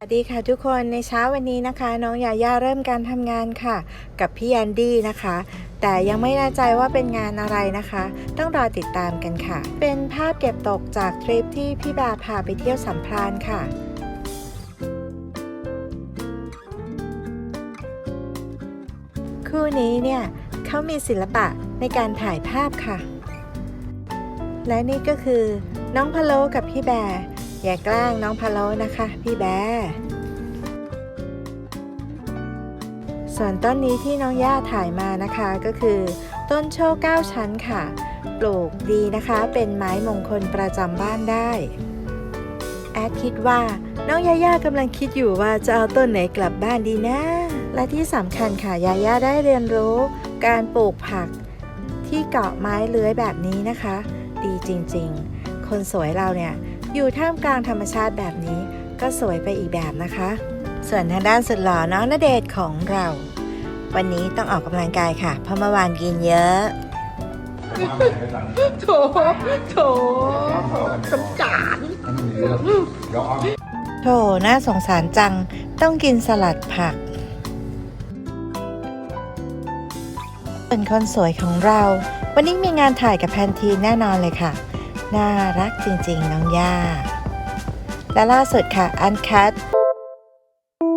สวัสดีค่ะทุกคนในเช้าวันนี้นะคะ น้องยาย่าเริ่มการทำงานค่ะ กับพี่แอนดี้นะคะ แต่ยังไม่แน่ใจว่าเป็นงานอะไรนะคะ ต้องรอติดตามกันค่ะ เป็นภาพเก็บตกจากทริปที่พี่บาพาไปเที่ยวสัมพรานค่ะคู่นี้เนี่ยเขามีศิลปะในการถ่ายภาพค่ะ และนี่ก็คือน้องพะโลกับพี่แบร์ อย่าแกล้งน้องพะโล้นะคะ พี่แบส่วนต้นนี้ที่น้องย่าถ่ายมานะคะก็คือ ต้นโชคเก้าชั้นค่ะ ปลูกดีนะคะเป็นไม้มงคลประจำบ้านได้ แอดคิดว่าน้องยาย่ากำลังคิดอยู่ว่าจะเอาต้นไหนกลับบ้านดีนะ และที่สำคัญค่ะยาย่าได้เรียนรู้ การปลูกผักที่เกาะไม้เลื้อยแบบนี้นะคะ ดีจริงๆ คนสวยเราเนี่ย อยู่ท่ามกลางธรรมชาติแบบนี้ก็สวยไปอีกแบบนะคะ ส่วนทางด้านสุดหล่อน้องณเดชน์ของเรา วันนี้ต้องออกกำลังกายค่ะ เพราะเมื่อวานกินเยอะโถโถสงสารโถน่าสงสารจังต้องกินสลัดผักเป็นคนสวยของเรา วันนี้มีงานถ่ายกับแพนทีนแน่นอนเลยค่ะ น่ารักจริงๆ น้องย่า และล่าสุดค่ะ อันคัต